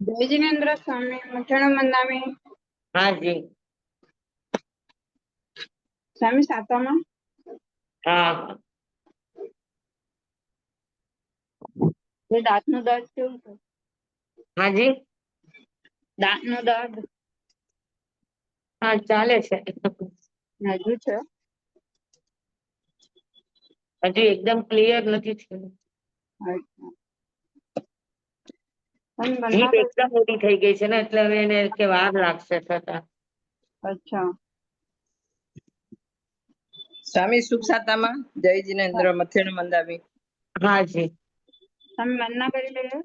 જય જિનેન્દ્ર સ્વામી મઠાણા મંદામી હાજી. સ્વામી સાતામાં હા. દાંત દાંતનું દર્દ કેવું છે હાજી? દાંતનું દર્દ. હા ચાલે છે. હજુ છે? હજી એકદમ ક્લિયર નથી થયું. એકદમ મોટી થઈ ગઈ છે ને એટલે હવે એને કે વાર લાગશે થતા. અચ્છા. સ્વામી સુખ સાતામાં? જય જીનેન્દ્ર મથેણ મંદાવી. હાજી મન ના કરી લઈએ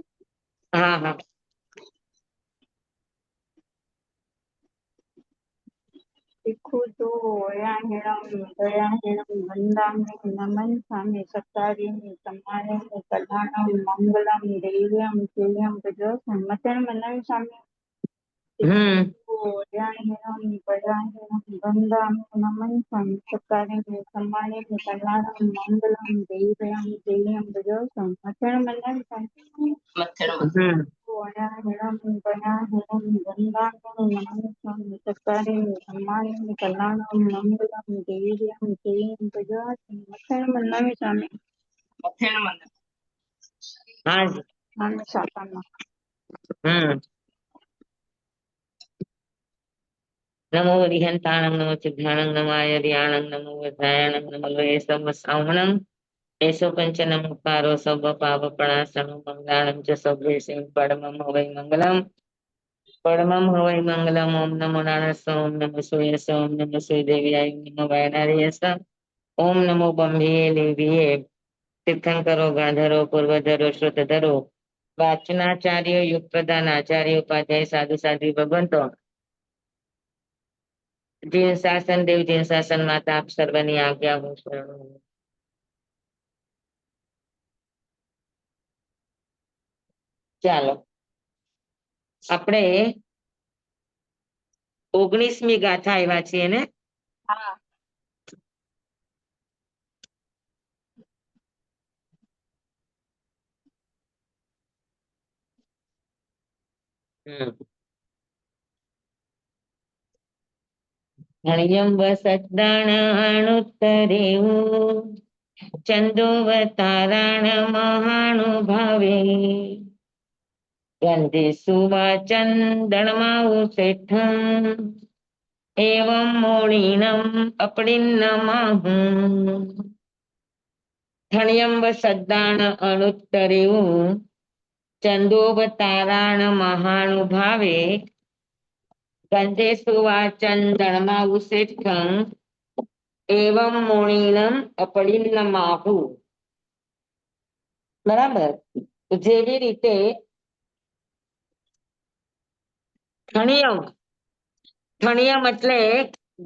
હા હા. હેણમ વંદામી નમન સ્વામી તમારે કલ્યાણમ મંગલમ દેવ્યમ તેયમ ભજો મતન મનન સ્વામી હમ. હેણમ દયા હેણમ વંદામી નમન સ્વામી સત્તારી તમારે કલ્યાણમ મંગલમ દેવ્યમ તેયમ ભજો મથેણ મંદામી સ્વામી મથેણ હમ. સ્વામી મથેણ મંદાવી હાજી હમ નમો વિહંતાણં નમો સિદ્ધાણં નમાય રિયાણં નમો વધાયણં નમો લોય સમ શ્રાવણં એસો પંચનમ ઉપારો સબ પાપ પ્રણાસનમ મંગલાણં ચ સભ્ય સિંહ પડમમ હવૈ મંગલમ પરમમ હવૈ મંગલમ ઓમ નમો નારાયણ ઓમ નમો સૂર્યસ ઓમ નમો સૂર્ય દેવ્યાય નમો વાયનાર્યસ ઓમ નમો બંભીએ લેવીએ તીર્થંકરો ગાંધરો પૂર્વધરો શ્રુતધરો વાચનાચાર્ય યુગ પ્રધાન આચાર્ય ઉપાધ્યાય સાધુ સાધ્વી ભગવંતો જીન શાસન દેવ જીન શાસન માતા આપ સર્વની આજ્ઞા હું શરણું ચાલો. આપણે ઓગણીસમી ગાથા આવ્યા છીએ ને? હા. હમ. હણ્યમ વસદાણાણુત્તરેવું ચંદોવતારાણ મહાનુભાવે ગંધે સુવાચંદણમાઉ શેઠં એવં મોળીણમ અપડિન્નમાહું. ધણ્યંબ સદ્દાણ અણુત્તરેવું ચંદોવતારાણ મહાનુભાવે શેઠં એવં મોણીનમ અપડિન્નમાહુ બરાબર જેવી રીતે થણિયમ થણિયમ એટલે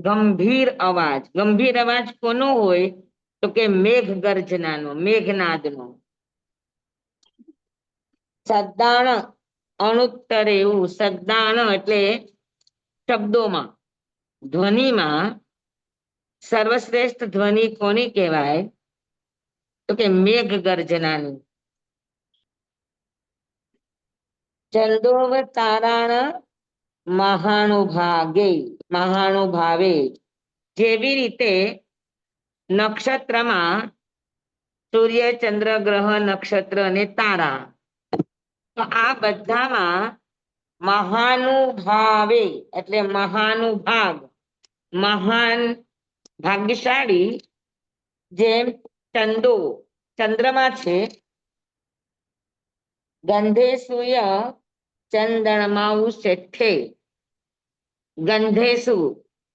ગંભીર અવાજ ગંભીર અવાજ કોનો હોય તો કે મેઘ ગર્જનાનો મેઘનાદનો સદ્દાણ અણુત્તર એવું સદ્દાણ એટલે શબ્દોમાં. ધ્વનિમાં સર્વશ્રેષ્ઠ ધ્વનિ કોની કહેવાય? તો કે મેઘ ગર્જનાની ચંદોવતારાણ મહાનુભાગે, મહાનુભાવે જેવી રીતે નક્ષત્રમાં સૂર્ય, ચંદ્ર, ગ્રહ, નક્ષત્ર અને તારા. તો આ બધામાં મહાનુભાવે, એટલે મહાનુભાગ. મહાન ભાગ્યશાળી જેમ ચંદો, ચંદ્રમા છે ગંધે સૂય ચંદણમાઉ શેઠે. ગંધેસુ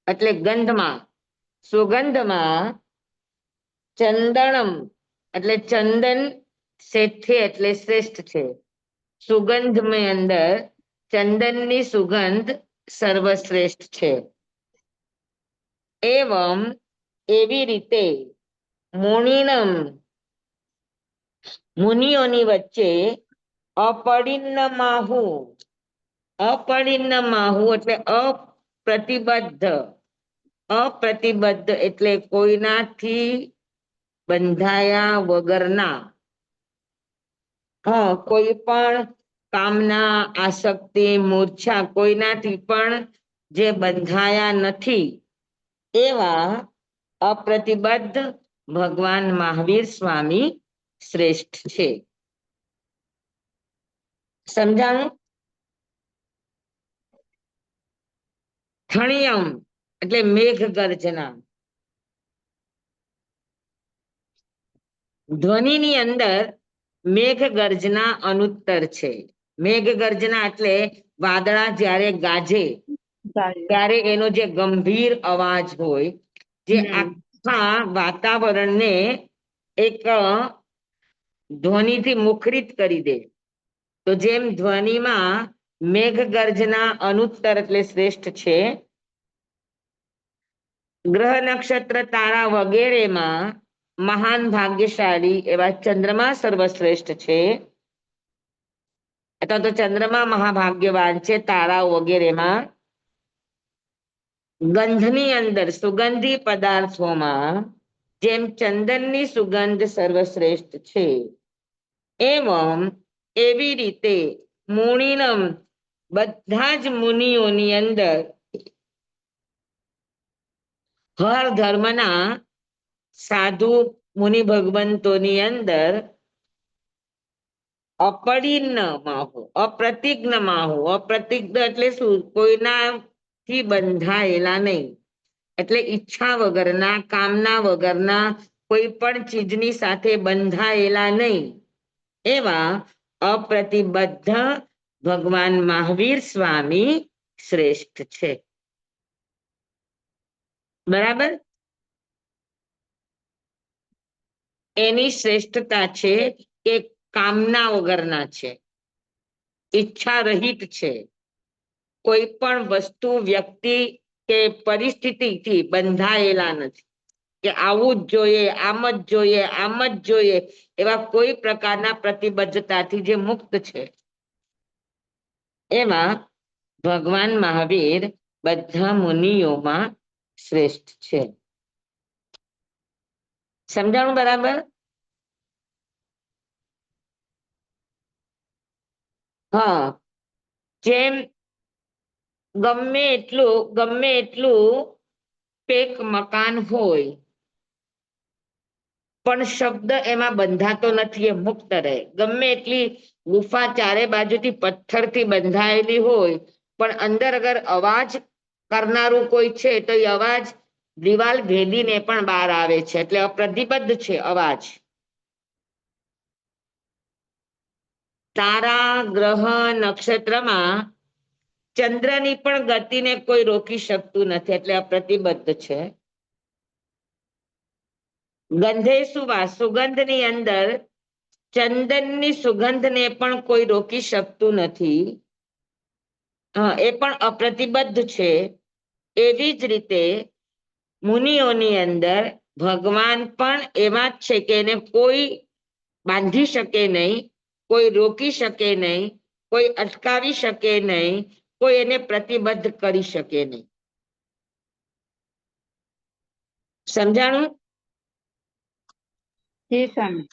એટલે ગંધમાં. સુગંધમાં ચંદણમ, એટલે ચંદન શેઠે, એટલે શ્રેષ્ઠ છે. સુગંધમય અંદર ચંદનની સુગંધ સર્વશ્રેષ્ઠ છે. એવમ એવી રીતે મુનિનમ મુનિઓની વચ્ચે અપડિન્નમાહુ અપડિન્નમાહુ એટલે અપ્રતિબદ્ધ અપ્રતિબદ્ધ એટલે કોઈનાથી બંધાયા વગરના. હા, કોઈ પણ કામના, આસક્તિ, મૂર્છા કોઈનાથી પણ જે બંધાયા નથી, એવા અપ્રતિબદ્ધ ભગવાન મહાવીર સ્વામી શ્રેષ્ઠ છે. સમજાણું? થણિયમ એટલે મેઘ ગર્જના ધ્વનિની અંદર મેઘ ગર્જના અનુત્તર છે. મેઘ ગર્જના એટલે વાદળા જ્યારે ગાજે ત્યારે એનો જે ગંભીર અવાજ હોય જે. આખા વાતાવરણને એક ધ્વનિથી મુખરિત કરી દે. તો જેમ ધ્વનિમાં મેઘ ગર્જના અનુત્તર એટલે શ્રેષ્ઠ છે ગ્રહ નક્ષત્ર તારા વગેરેમાં મહાન ભાગ્યશાળી એવા ચંદ્રમા સર્વશ્રેષ્ઠ છે. અથવા તો ચંદ્રમા મહાભાગ્યવાન છે, તારાઓ વગેરેમાં. ગંધની અંદર સુગંધી પદાર્થોમાં, જેમ ચંદનની સુગંધ સર્વશ્રેષ્ઠ છે, એવમ એવી રીતે મુનિનમ બધા જ મુનિઓની અંદર હર ધર્મના સાધુ મુનિ ભગવંતોની અંદર અપરિન્ન માહુ અપ્રતિજ્ઞ માહો અપ્રતિજ્ઞ એટલે શું? કોઈના થી બંધાયેલા નહીં. એટલે ઈચ્છા વગરના, કામના વગરના કોઈ પણ ચીજની સાથે બંધાયેલા નહીં. એવા અપ્રતિબદ્ધ ભગવાન મહાવીર સ્વામી શ્રેષ્ઠ છે. બરાબર? એની શ્રેષ્ઠતા છે કે કામના વગરના છે. ઈચ્છા રહિત છે. કોઈ પણ વસ્તુ, વ્યક્તિ કે પરિસ્થિતિથી બંધાયેલા નથી. કે આવું જ જોઈએ, આમ જ જોઈએ, આમ જ જોઈએ, એવા કોઈ પ્રકારના પ્રતિબદ્ધતાથી જે મુક્ત છે. એમાં ભગવાન મહાવીર બધા મુનિઓમાં શ્રેષ્ઠ છે. સમજાણું બરાબર? હા. જેમ ગમે એટલું ગમે એટલું પેક મકાન હોય, પણ શબ્દ એમાં બંધાતો નથી, એ મુક્ત રહે. ગમે એટલી ગુફા ચારે બાજુથી પથ્થરથી બંધાયેલી હોય, પણ અંદર અગર અવાજ કરનારું કોઈ છે, તો એ અવાજ દિવાલ ભેદીને પણ બહાર આવે છે. એટલે અપ્રતિબદ્ધ છે અવાજ. તારા ગ્રહ નક્ષત્રમાં ચંદ્રની પણ ગતિને કોઈ રોકી શકતું નથી, એટલે અપ્રતિબદ્ધ છે. ગંધે સુવા સુગંધની અંદર ચંદનની સુગંધને પણ કોઈ રોકી શકતું નથી. એ પણ અપ્રતિબદ્ધ છે. એવી જ રીતે મુનિઓની અંદર ભગવાન પણ એવા જ છે કે એને કોઈ બાંધી શકે નહીં. કોઈ રોકી શકે નહીં કોઈ અટકાવી શકે નહીં કોઈ એને પ્રતિબદ્ધ કરી શકે નહીં. સમજાણું? જી સ્વામી.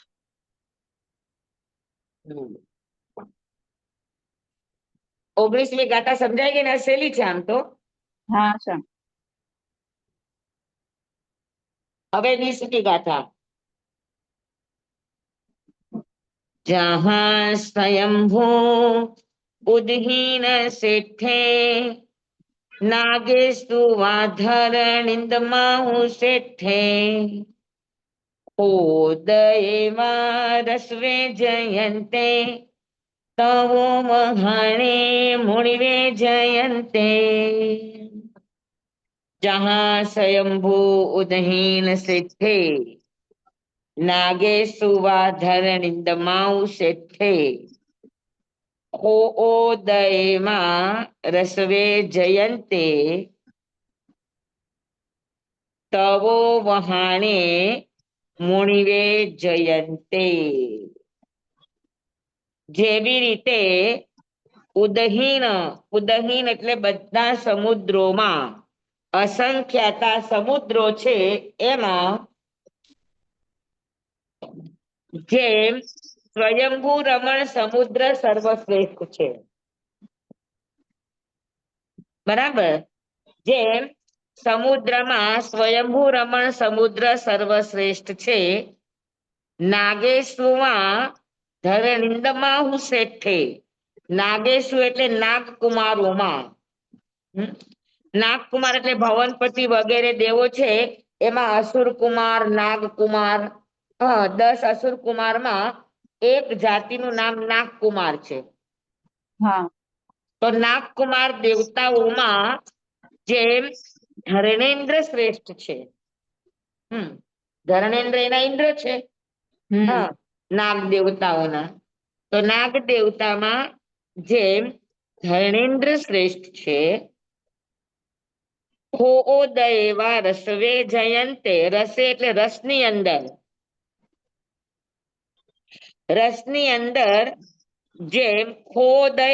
ઓગણીસમી ગાથા સમજાય ગઈ ને આ સહેલી છે આમ તો? હા સ્વામી. હવે વીસમી ગાથા જહાં સ્વયંભૂ ઉદહીન सेठे નાગેસ્તુ વાધરણિંદમાહુ શેઠે ઓદયમાં રસવે જયંતે તવો મહાણે મુણિવે જયંતે જહાં સ્વયંભૂ ઉદહીન શેઠે નાગે સુવાધરણિંદમાઉ શેઠે. ઓ ઓદયમાં રસવે જયંતે. તવો વહાણે મુણિવે જયંતે. જેવી રીતે ઉદહીન ઉદહીન એટલે બધા સમુદ્રોમાં અસંખ્યાતા સમુદ્રો છે એમાં જેમ સ્વયંભૂ રમણ સમુદ્ર સર્વશ્રેષ્ઠ છે. બરાબર? જેમ સમુદ્રમાં સ્વયંભૂ રમણ સમુદ્ર સર્વશ્રેષ્ઠ છે નાગેશુમાં ધરણીંદમાં હું શેઠે નાગેશુ એટલે નાગકુમારોમાં? નાગકુમાર એટલે ભવનપતિ વગેરે દેવો છે. એમાં અસુર કુમાર નાગકુમાર હા દસ અસુર કુમારમાં એક જાતિનું નામ નાગકુમાર છે. હા. તો નાગકુમાર દેવતાઓમાં જેમ ધરણેન્દ્ર શ્રેષ્ઠ છે. હમ ધર્ણેન્દ્ર એના ઇન્દ્ર છે. હા નાગ દેવતાઓના. તો નાગ દેવતામાં જેમ ધર્ણેન્દ્ર શ્રેષ્ઠ છે ખોઓદયવા રસવે જયંતે રસે એટલે રસની અંદર. રસની અંદર જેમ ખોદય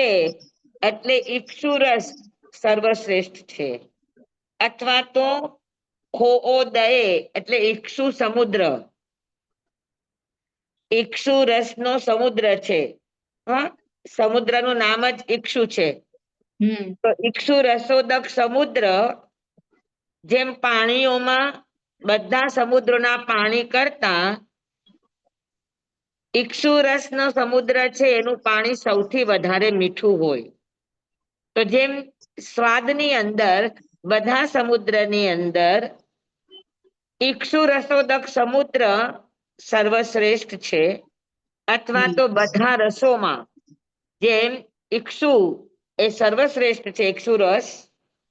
એટલે ઇક્ષુરસ સર્વશ્રેષ્ઠ છે. અથવા તો ખોદય એટલે ઈક્ષુ સમુદ્ર. ઇક્ષુ રસનો સમુદ્ર છે. હા સમુદ્રનું નામ જ ઈક્ષુ છે. હમ. તો ઈક્ષુ રસોદક સમુદ્ર જેમ પાણીઓમાં બધા સમુદ્રના પાણી કરતા ઇક્ષુ નો સમુદ્ર છે એનું પાણી સૌથી વધારે મીઠું હોય. તો જેમ સ્વાદની અંદર બધા સમુદ્રની અંદર ઈક્ષુરસોદક સમુદ્ર સર્વશ્રેષ્ઠ છે અથવા તો બધા રસોમાં જેમ ઇક્ષુ એ સર્વશ્રેષ્ઠ છે ઇક્ષુ રસ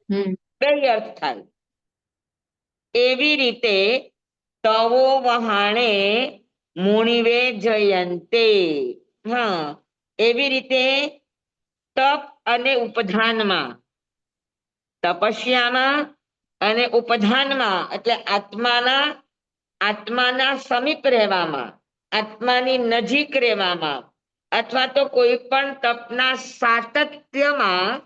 હમ. બે અર્થ થાય. એવી રીતે તવો વહાણે મુનિવે જયંતે. હા, એવી રીતે તપ અને ઉપધાનમાં. તપસ્યામાં અને ઉપધાનમાં, એટલે આત્માના આત્માના સમીપ રહેવામાં, આત્માની નજીક રહેવામાં, અથવા તો કોઈ પણ તપના સાતત્યમાં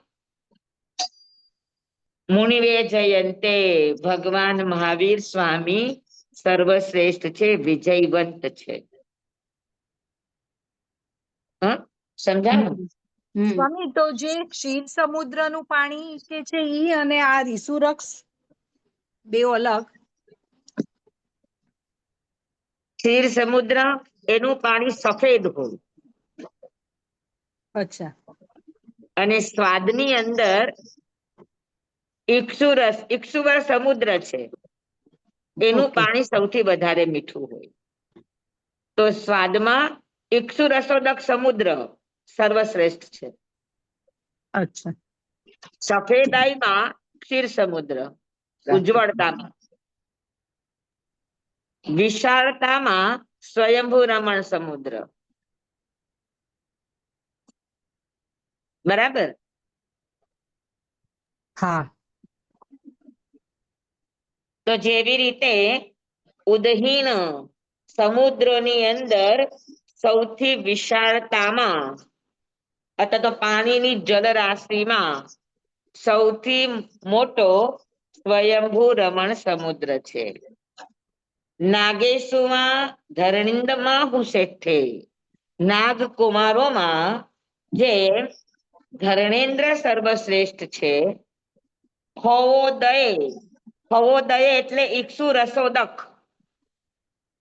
મુનિવે જયંતે. ભગવાન મહાવીર સ્વામી સર્વશ્રેષ્ઠ છે વિજયવંત છે. હ? સમજાણું? સ્વામી તો જે ક્ષીર સમુદ્રનું પાણી કે છે ઈ અને આ રિસુરક્ષ બે અલગ. ક્ષીર સમુદ્ર એનું પાણી સફેદ હોય. અચ્છા. અને સ્વાદની અંદર ઇક્ષુરસ ઇક્ષુવર સમુદ્ર છે. એનું પાણી સૌથી વધારે મીઠું હોય. તો સ્વાદમાં ઇક્ષુ રસોદક સમુદ્ર સર્વશ્રેષ્ઠ છે. અચ્છા. સફેદાઈમાં ક્ષીર સમુદ્ર ઉજ્જવળતામાં. વિશાળતામાં સ્વયંભૂ રમણ સમુદ્ર. બરાબર? હા. તો જેવી રીતે ઉદહીન સમુદ્રની અંદર સૌથી વિશાળતામાં અથવા તો પાણીની જલરાશિમાં સૌથી મોટો સ્વયંભૂ રમણ સમુદ્ર છે. નાગેશુમાં, ધરણીંદમાં હુશેઠે નાગ કુમારોમાં જે ધર્ણેન્દ્ર સર્વશ્રેષ્ઠ છે ખોદય ખવોદય એટલે ઈક્ષુ રસોદક.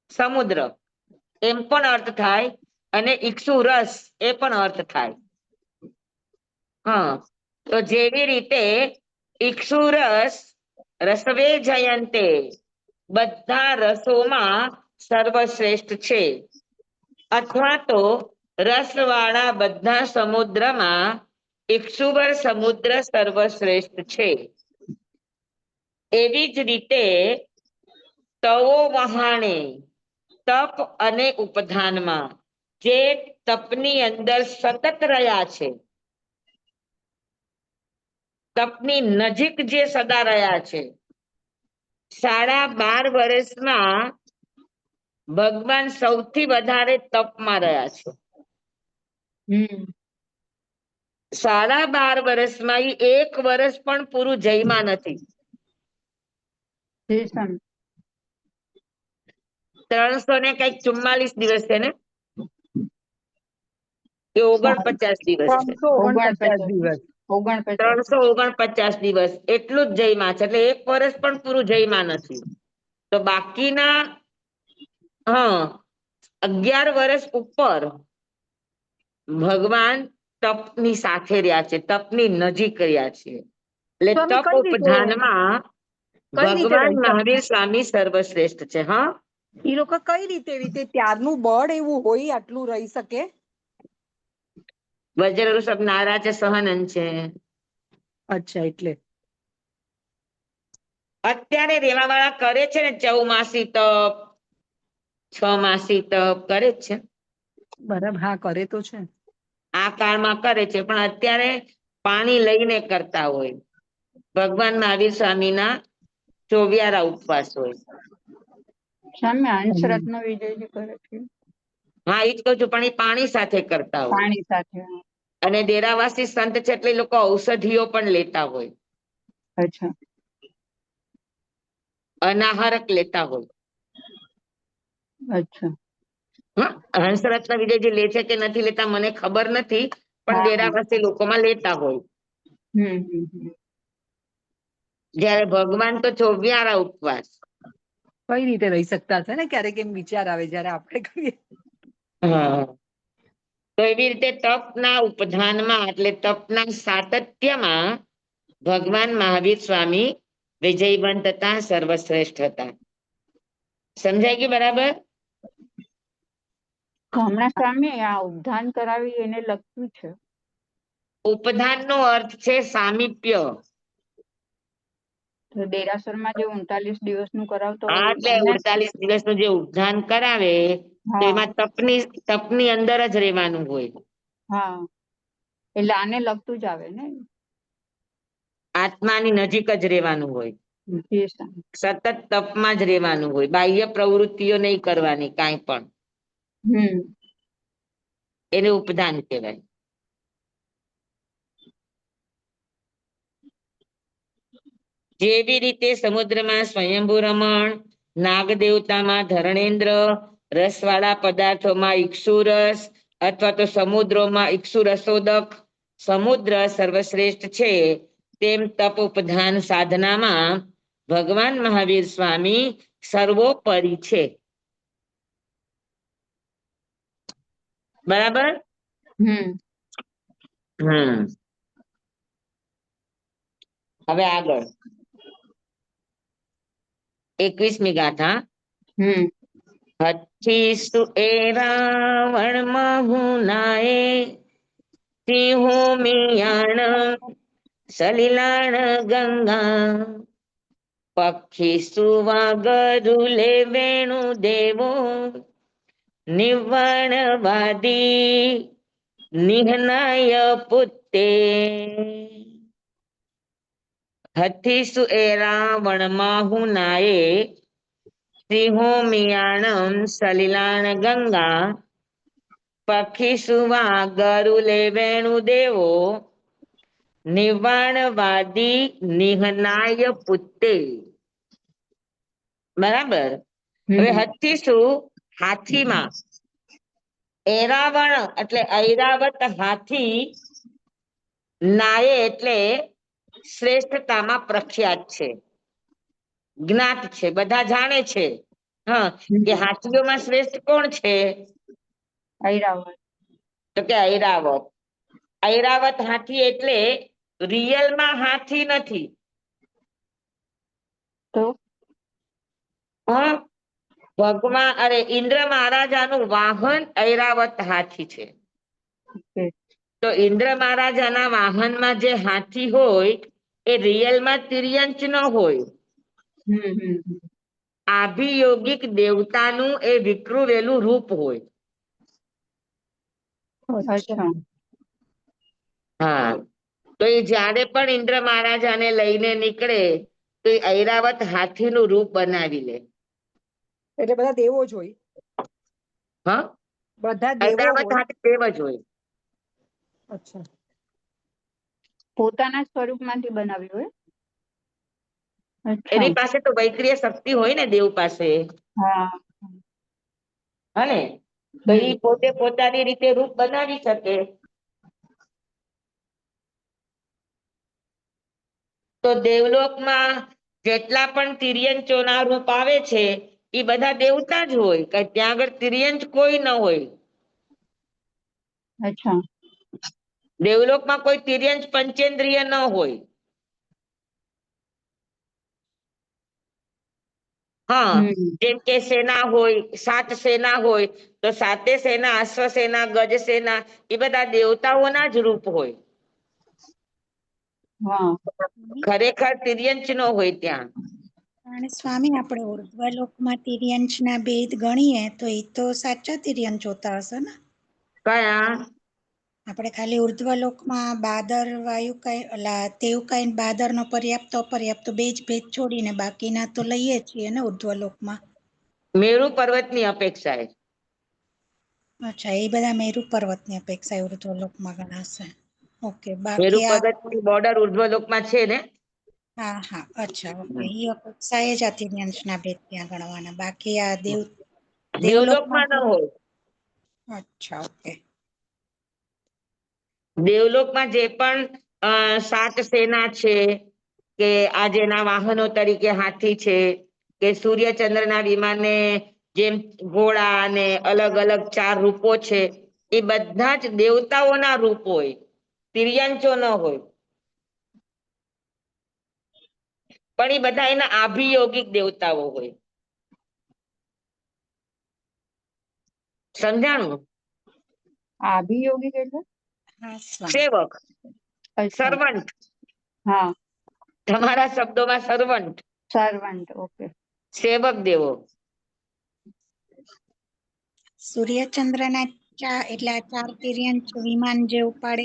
સમુદ્ર. એમ પણ અર્થ થાય અને ઈક્ષુ રસ એ પણ અર્થ થાય. હા, તો જેવી રીતે ઈક્ષુ રસ રસવે જયંતે બધા રસોમાં સર્વશ્રેષ્ઠ છે. અથવા તો રસવાળા બધા સમુદ્રમાં ઈક્ષુવર સમુદ્ર સર્વશ્રેષ્ઠ છે. એવી જ રીતે તવો વહાણે તપ અને ઉપધાનમાં જે તપની અંદર સતત રહ્યા છે. તપની નજીક જે સદા રહ્યા છે. સાડા બાર વર્ષમાં ભગવાન સૌથી વધારે તપમાં રહ્યા છે. હમ. સાડા બાર વર્ષમાં એક વર્ષ પણ પૂરું જયમાં નથી. ત્રણસો ને કંઈક ચુમ્માલીસ દિવસ છે ને એ ઓગણપચાસ દિવસ ત્રણસો ઓગણપચાસ. દિવસ એટલું જ જયમાં છે એટલે એક વર્ષ પણ પૂરું જયમાં નથી તો બાકીના હા અગિયાર વર્ષ ઉપર ભગવાન તપની સાથે રહ્યા છે તપની નજીક રહ્યા છે એટલે તપ ઉપધાનમાં ભગવાન મહાવીર સ્વામી સર્વશ્રેષ્ઠ છે હા? એ લોકો કઈ રીતે રીતે ત્યારનું બળ એવું હોય આટલું રહી શકે? વજ્ર સબ નારા છે સહનન છે. અચ્છા એટલે. અત્યારે રેવા વાળા કરે છે ને ચૌમાસી તપ છ માસી તપ કરે છે. બરાબર હા કરે તો છે. આ કાળમાં કરે છે પણ અત્યારે પાણી લઈને કરતા હોય. ભગવાન મહાવીર સ્વામીના ચોવિયારા ઉપવાસ હોય. સામે હંસ રત્ન વિજયજી કરે છે. હા એ જ કહું છું પણ એ પાણી સાથે કરતા હોય. પાણી સાથે અને ડેરાવાસી સંત છે એટલે લોકો ઔષધિઓ પણ લેતા હોય. અચ્છા. અનાહારક લેતા હોય. અચ્છા. હા હંસરત્ન વિજયજી લે છે કે નથી લેતા મને ખબર નથી પણ. ડેરાવાસી લોકોમાં લેતા હોય. હમ. જયારે ભગવાન તો ચોવિયારા ઉપવાસ. કઈ રીતે રહી શકતા હશે ને? ક્યારેક એમ વિચાર આવે જયારે આપણે કહીએ. તો એવી રીતે તપના ઉપધાનમાં એટલે તપના સાતત્યમાં ભગવાન મહાવીર સ્વામી વિજયવંત હતા સર્વશ્રેષ્ઠ હતા. સમજાય ગયું બરાબર? હમણાં સામે આ ઉપધાન કરાવી એને લખ્યું છે. ઉપધાન નો અર્થ છે સામીપ્ય. દેરાસરમાં જે ઉનતાલીસ દિવસનું કરાવતો હા એટલે ઉડતાલીસ દિવસનું જે ઉપધાન કરાવે તો એમાં તપની તપની અંદર જ રહેવાનું હોય. હા. એટલે આને લગતું જ આવે ને? આત્માની નજીક જ રહેવાનું હોય. સતત તપમાં જ રહેવાનું હોય. બાહ્ય પ્રવૃત્તિઓ નહીં કરવાની કાંઈ પણ. હમ. એને ઉપદાન કહેવાય. જેવી રીતે સમુદ્રમાં સ્વયંભૂ રમણ નાગ દેવતામાં ધરણેન્દ્ર રસવાળા પદાર્થોમાં ઈક્ષુરસ અથવા તો સમુદ્રોમાં ઈક્ષુરસોદક સમુદ્ર સર્વશ્રેષ્ઠ છે તેમ તપ ઉપધાન સાધનામાં ભગવાન મહાવીર સ્વામી સર્વોપરી છે. બરાબર? હમ. હમ. હવે આગળ. એકવીસમી ગાથા. હમ. હથી સુ એ રાવણ મહુનાએ સિંહો મિયાણ સલિલાણ ગંગા. પક્ષી સુવા ગરુલે વેણુ દેવો. નિવણવાદી નિહનાય પુત્તે. હથીસુ એ હું માહુનાએ સિંહો મિયાણમ સલિલાણ ગંગા પક્ષીસુવા ગરુલે વેણુ દેવો નિવાણવાદી નિહનાય પુત્તે. બરાબર? હવે હથીસુ હાથીમાં. એરાવણ એટલે ઐરાવત હાથી નાયે એટલે શ્રેષ્ઠતામાં પ્રખ્યાત છે. જ્ઞાત છે. બધા જાણે છે. હા કે હાથીઓમાં શ્રેષ્ઠ કોણ છે? ઐરાવત. તો કે ઐરાવત. ઐરાવત હાથી એટલે રિયલમાં હાથી નથી. તો? ભગવાન અરે ઇન્દ્ર મહારાજાનું વાહન ઐરાવત હાથી છે. તો ઇન્દ્ર મહારાજાના વાહનમાં જે હાથી હોય એ રિયલમાં તિર્યંચ ન હોય. આભિયોગિક દેવતાનું એ વિકૃવેલું રૂપ હોય. હા. તો એ જ્યારે પણ ઇન્દ્ર મહારાજાને લઈને નીકળે તો એ ઐરાવત હાથીનું રૂપ બનાવી લે. એટલે બધા દેવો જ હોય. હા? બધા દેવો જ હોય. અચ્છા. પોતાના સ્વરૂપમાંથી બનાવ્યું હોય એની પાસે તો વૈક્રિય શક્તિ હોય ને દેવ પાસે. હા. હને તો એ પોતે પોતાની રીતે રૂપ બનાવી શકે. તો દેવલોકમાં જેટલા પણ તિર્યંચોના રૂપ આવે છે એ બધા દેવતા જ હોય કે ત્યાં આગળ તિર્યંચ કોઈ ન હોય. અચ્છા. દેવલોકમાં કોઈ તિર્યંચ પંચેન્દ્રિય ન હોય. હા જેમ કે સેના હોય સાત સેના હોય તો સાતે સેના અશ્વ સેના ગજ સેના એ બધા દેવતાઓના જ રૂપ હોય. હા. ખરેખર તિર્યંચ નો હોય ત્યાં. અને સ્વામી આપણે ઉર્ધ્વલોકમાં તિર્યંચના ભેદ ગણીએ તો એ તો સાચા તિર્યંશ હોતા હશે ને? કયા? આપણે ખાલી ઉર્ધ્વલોકમાં બાદર વાયુ કઈ અલા તેવું કઈ બાદરનો પર્યાપ્ત અપર્યાપ્ત બે જ ભેદ છોડીને બાકીના તો લઈએ છીએ ને ઉર્ધ્વલોકમાં મેરુ પર્વતની અપેક્ષાએ અચ્છા એ બધા મેરુ પર્વતની અપેક્ષા ઉર્ધ્વલોકમાં ગણાશે ઓકે બાકી પર્વતની બોર્ડર ઉર્ધ્વલોકમાં છે ને? હા હા અચ્છા ઓકે એ અપેક્ષાએ જ આ તિર્યંચના ભેદ ત્યાં ગણવાના. બાકી આ દેવ દેવલોકમાં ન હોય. અચ્છા ઓકે. દેવલોકમાં જે પણ સાત સેના છે, કે આ જેના વાહનો તરીકે હાથી છે, કે સૂર્ય ચંદ્રના વિમાને જેમ ઘોડા અને અલગ અલગ ચાર રૂપો છે, એ બધા જ દેવતાઓના રૂપ હોય, તિર્યંચો ન હોય. પણ એ બધા એના આભિયોગિક દેવતાઓ હોય. સમજાણું? આભિયોગિક એટલે? સેવક. સર્વન્ટ. હા. તમારા શબ્દોમાં સર્વન્ટ. Servant okay. સેવક દેવો. સૂર્યચંદ્રના ચા એટલે આ ચાર તિર્યંચ વિમાન જે ઉપાડે